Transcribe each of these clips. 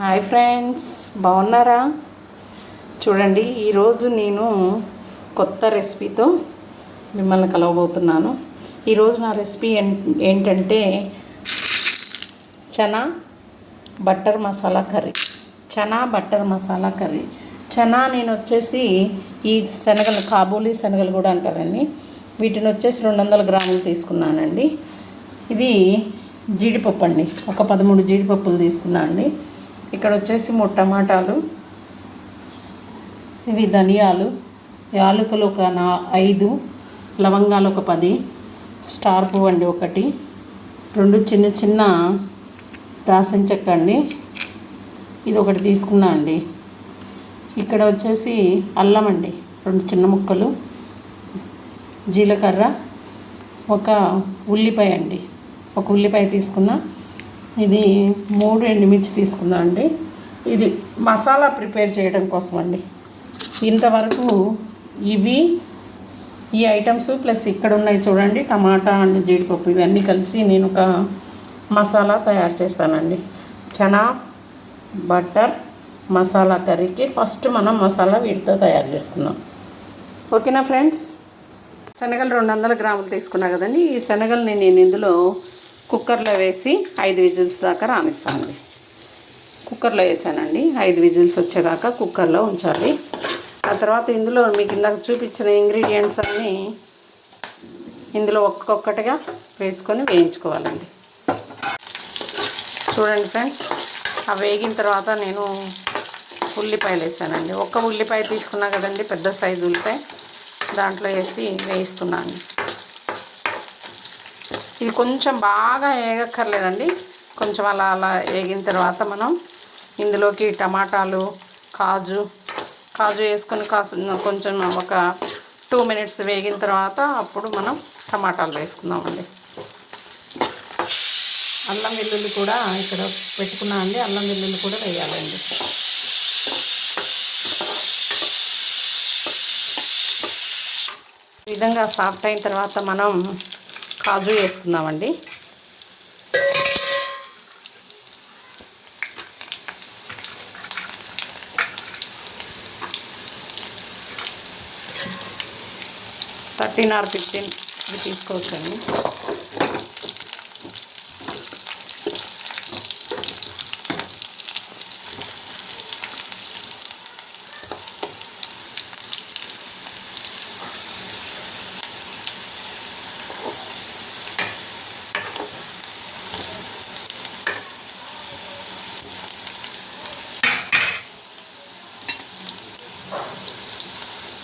Hi friends బాగున్నారా? చూడండి ఈరోజు నేను కొత్త రెసిపీతో మిమ్మల్ని కలవబోతున్నాను. ఈరోజు నా రెసిపీ ఏంటంటే chana butter masala curry. Chana butter masala curry. Chana నేను వచ్చేసి ఈ శనగలు కాబూలీ శనగలు కూడా అంటారండి. వీటిని వచ్చేసి రెండు వందల గ్రాములు తీసుకున్నానండి. ఇది జీడిపప్పు అండి. ఒక పదమూడు జీడిపప్పులు తీసుకున్నాను అండి. ఇక్కడ వచ్చేసి మూడు టమాటాలు ఇవి ధనియాలు యాలకులు ఒక నా ఐదు లవంగాలు ఒక పది స్టార్ పువ్వు అండి ఒకటి రెండు చిన్న చిన్న దాసం చెక్క అండి ఇది ఒకటి తీసుకున్నా అండి. ఇక్కడ వచ్చేసి అల్లం అండి రెండు చిన్న ముక్కలు జీలకర్ర ఒక ఉల్లిపాయ అండి ఒక ఉల్లిపాయ తీసుకున్నా ఇది మూడు ఎండుమిర్చి తీసుకుందాం అండి. ఇది మసాలా ప్రిపేర్ చేయడం కోసం అండి. ఇంతవరకు ఇవి ఈ ఐటమ్స్ ప్లస్ ఇక్కడ ఉన్నాయి చూడండి టమాటా అండ్ జీడిపప్పు ఇవన్నీ కలిసి నేను ఒక మసాలా తయారు చేస్తానండి. చనా బటర్ మసాలా కర్రీకి ఫస్ట్ మనం మసాలా వీటితో తయారు చేసుకుందాం. ఓకేనా ఫ్రెండ్స్? శనగలు రెండు వందల గ్రాములు తీసుకున్నా కదండి. ఈ శనగలు నేను ఇందులో కుక్కర్లో వేసి ఐదు విజిల్స్ దాకా రాణిస్తానండి కుక్కర్లో వేసానండి. ఐదు విజిల్స్ వచ్చేదాకా కుక్కర్లో ఉంచాలి. ఆ తర్వాత ఇందులో మీకు ఇందాక చూపించిన ఇంగ్రీడియంట్స్ అన్నీ ఇందులో ఒక్కొక్కటిగా వేసుకొని వేయించుకోవాలండి. చూడండి ఫ్రెండ్స్ ఆ వేగిన తర్వాత నేను ఉల్లిపాయలు వేసానండి. ఒక్క ఉల్లిపాయ తీసుకున్నా కదండి పెద్ద సైజు ఉల్లిపాయ. దాంట్లో వేసి వేయిస్తున్నాను. ఇది కొంచెం బాగా వేగక్కర్లేదండి కొంచెం అలా అలా వేగిన తర్వాత మనం ఇందులోకి టమాటాలు కాజు కాజు వేసుకొని కాసు కొంచెం ఒక టూ మినిట్స్ వేగిన తర్వాత అప్పుడు మనం టమాటాలు వేసుకుందామండి. అల్లం వెల్లుల్లి కూడా ఇక్కడ పెట్టుకున్నా అండి. అల్లం వెల్లుల్లి కూడా వేయాలండి. ఈ విధంగా సాఫ్ట్ అయిన తర్వాత మనం కాజు వేసుకుందామండి. థర్టీన్ ఆర్ ఫిఫ్టీన్ ఇది తీసుకోవచ్చండి.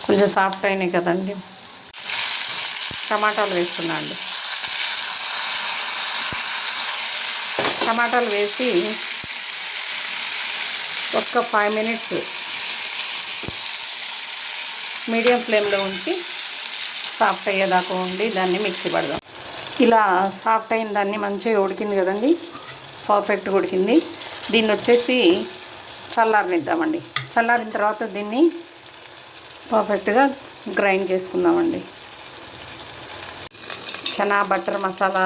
కొంచెం సాఫ్ట్ అయినాయి కదండి. టమాటాలు వేస్తున్నా అండి. టమాటాలు వేసి ఒక్క ఫైవ్ మినిట్స్ మీడియం ఫ్లేమ్లో ఉంచి సాఫ్ట్ అయ్యేదాకా ఉండి దాన్ని మిక్సీ పడదాం. ఇలా సాఫ్ట్ అయిన దాన్ని మంచిగా ఉడికింది కదండి. పర్ఫెక్ట్గా ఉడికింది. దీన్ని వచ్చేసి చల్లారనిద్దామండి. చల్లారిన తర్వాత దీన్ని పర్ఫెక్ట్గా గ్రైండ్ చేసుకుందామండి. చనా బటర్ మసాలా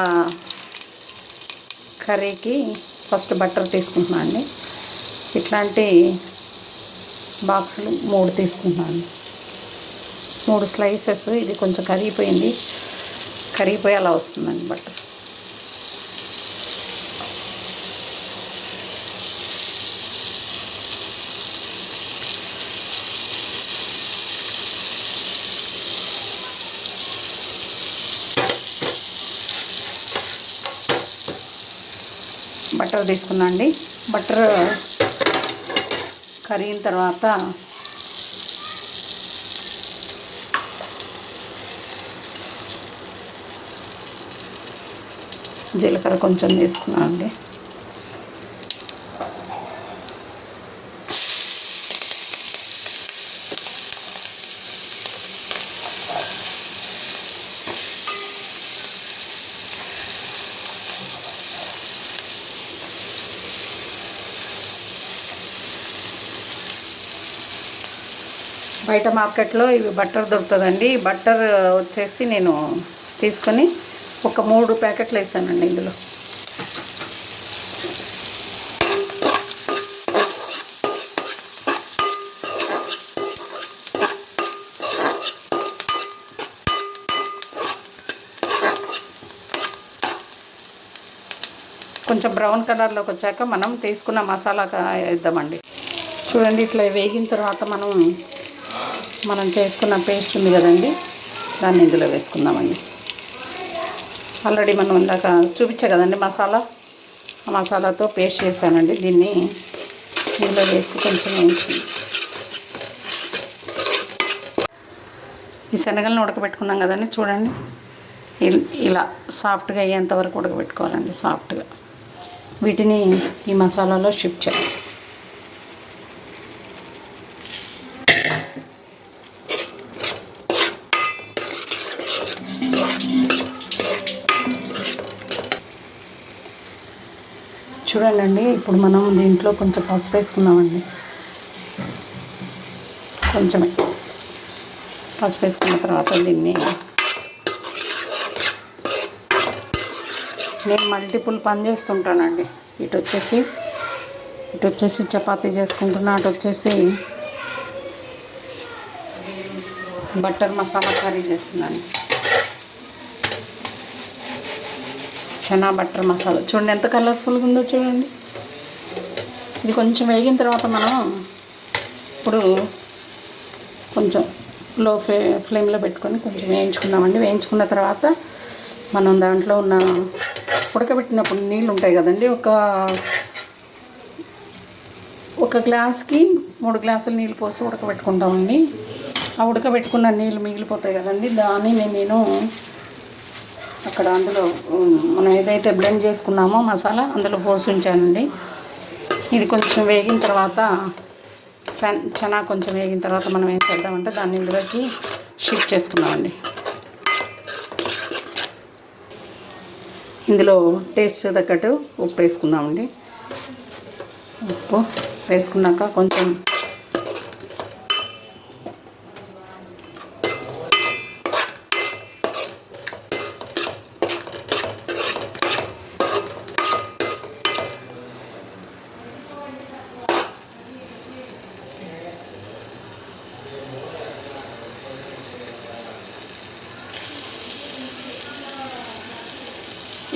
కర్రీకి ఫస్ట్ బటర్ తీసుకుంటున్నాను అండి. ఇట్లాంటి బాక్సులు మూడు తీసుకుంటున్నాను మూడు స్లైసెస్ ఇది కొంచెం కరిగిపోయింది. కరిగిపోయి అలా వస్తుందండి బటర్. బటర్ తీసుకున్నా అండి బటర్ కరిగిన తర్వాత జీలకర్ర కొంచెం తీసుకున్నాను అండి బయట మార్కెట్లో ఇవి బట్టర్ దొరుకుతుందండి. బట్టర్ వచ్చేసి నేను తీసుకొని ఒక మూడు ప్యాకెట్లు వేసానండి ఇందులో. కొంచెం బ్రౌన్ కలర్లోకి వచ్చాక మనం తీసుకున్న మసాలా వేద్దామండి. చూడండి ఇట్లా వేగిన తర్వాత మనం మనం చేసుకున్న పేస్ట్ ఉంది కదండి దాన్ని ఇందులో వేసుకుందామండి. ఆల్రెడీ మనం ఇందాక చూపించా కదండి మసాలా. ఆ మసాలాతో పేస్ట్ చేశానండి దీన్ని ఇందులో వేసి కొంచెం వేయించుకుందాం. ఈ శనగలను ఉడకబెట్టుకున్నాం కదండి చూడండి. ఇల్- ఇలా సాఫ్ట్గా అయ్యేంత వరకు ఉడకబెట్టుకోవాలండి సాఫ్ట్గా. వీటిని ఈ మసాలాలో షిఫ్ట్ చేయాలి. చూడండి ఇప్పుడు మనం దీంట్లో కొంచెం పసుపు వేసుకున్నామండి కొంచెమే. పసుపు వేసుకున్న తర్వాత దీన్ని నేను మల్టిపుల్ పని చేస్తుంటానండి. ఇటు వచ్చేసి ఇటు వచ్చేసి చపాతీ చేసుకుంటున్నా అటు వచ్చేసి బటర్ మసాలా కర్రీ చేస్తున్నాను. చనా బటర్ మసాలా. చూడండి ఎంత కలర్ఫుల్గా ఉందో చూడండి. ఇది కొంచెం వేగిన తర్వాత మనం ఇప్పుడు కొంచెం లో ఫ్లే ఫ్లేమ్లో పెట్టుకొని కొంచెం వేయించుకుందామండి. వేయించుకున్న తర్వాత మనం దాంట్లో ఉన్న ఉడకబెట్టినప్పుడు నీళ్ళు ఉంటాయి కదండి. ఒక ఒక గ్లాస్కి మూడు గ్లాసులు నీళ్ళు పోసి ఉడకబెట్టుకుంటామండి. ఆ ఉడకబెట్టుకున్న నీళ్ళు మిగిలిపోతాయి కదండి. దాన్ని నేను నేను అక్కడ అందులో మనం ఏదైతే బ్లెండ్ చేసుకున్నామో మసాలా అందులో పోసి ఉంచానండి. ఇది కొంచెం వేగిన తర్వాత సన్ చనా కొంచెం వేగిన తర్వాత మనం ఏం చేద్దామంటే దాన్ని ఇందులోకి షిఫ్ట్ చేసుకున్నామండి ఇందులో టేస్ట్ తగ్గట్టు ఉప్పు వేసుకుందామండి. ఉప్పు వేసుకున్నాక కొంచెం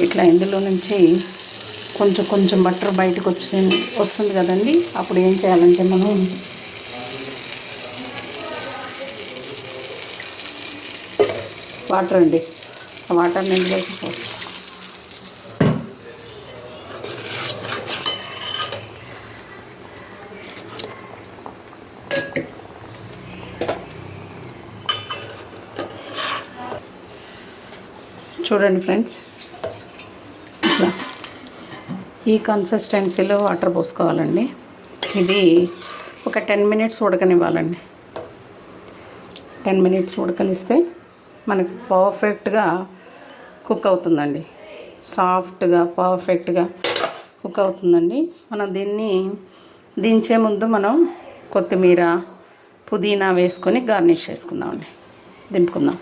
ఇట్లా ఇందులో నుంచి కొంచెం కొంచెం బటర్ బయటకు వచ్చి వస్తుంది కదండి. అప్పుడు ఏం చేయాలంటే మనం వాటర్ అండి. వాటర్ ఇందులోకి పోస్తాం చూడండి ఫ్రెండ్స్. ఈ కన్సిస్టెన్సీలో వాటర్ పోసుకోవాలండి. ఇది ఒక టెన్ మినిట్స్ ఉడకనివ్వాలండి. టెన్ మినిట్స్ ఉడకనిస్తే మనకి పర్ఫెక్ట్గా కుక్ అవుతుందండి. సాఫ్ట్గా పర్ఫెక్ట్గా కుక్ అవుతుందండి. మనం దీన్ని దించే ముందు మనం కొత్తిమీర పుదీనా వేసుకొని గార్నిష్ చేసుకుందామండి. దింపుకుందాం.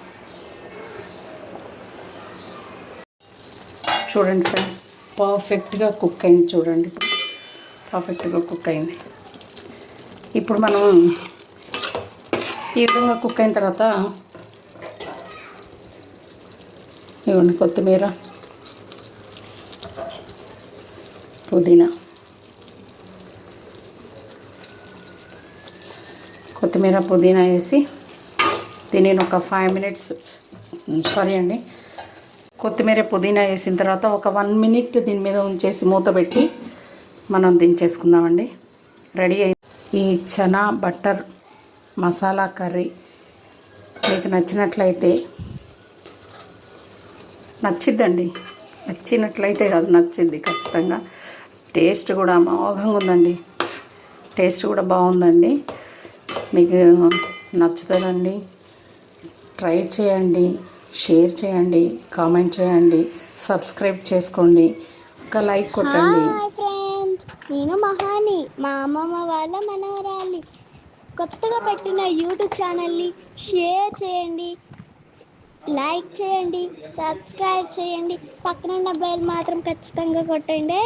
చూడండి ఫ్రెండ్స్. పర్ఫెక్ట్గా కుక్ అయింది చూడండి. పర్ఫెక్ట్గా కుక్ అయింది ఇప్పుడు మనం ఈ విధంగా కుక్ అయిన తర్వాత ఇవ్వండి కొత్తిమీర పుదీనా. కొత్తిమీర పుదీనా వేసి దీనిని ఒక ఫైవ్ మినిట్స్ సారీ అండి కొత్తిమీర పుదీనా వేసిన తర్వాత ఒక వన్ మినిట్ దీని మీద ఉంచేసి మూత పెట్టి మనం దించేసుకుందామండి. రెడీ అయింది ఈ చనా బటర్ మసాలా కర్రీ మీకు నచ్చినట్లయితే నచ్చిద్దండి. నచ్చినట్లయితే కాదు నచ్చింది ఖచ్చితంగా. టేస్ట్ కూడా అమోఘంగా ఉందండి. టేస్ట్ కూడా బాగుందండి. మీకు నచ్చుతుందండి. ట్రై చేయండి. షేర్ చేయండి కామెంట్ చేయండి సబ్స్క్రైబ్ చేసుకోండి ఒక లైక్ కొట్టండి. ఫ్రెండ్స్ నేను మహాని మా అమ్మమ్మ వాళ్ళ మనవరాలి. కొత్తగా పెట్టిన యూట్యూబ్ ఛానల్ని షేర్ చేయండి లైక్ చేయండి సబ్స్క్రైబ్ చేయండి. పక్కనున్న బెల్ మాత్రం ఖచ్చితంగా కొట్టండి.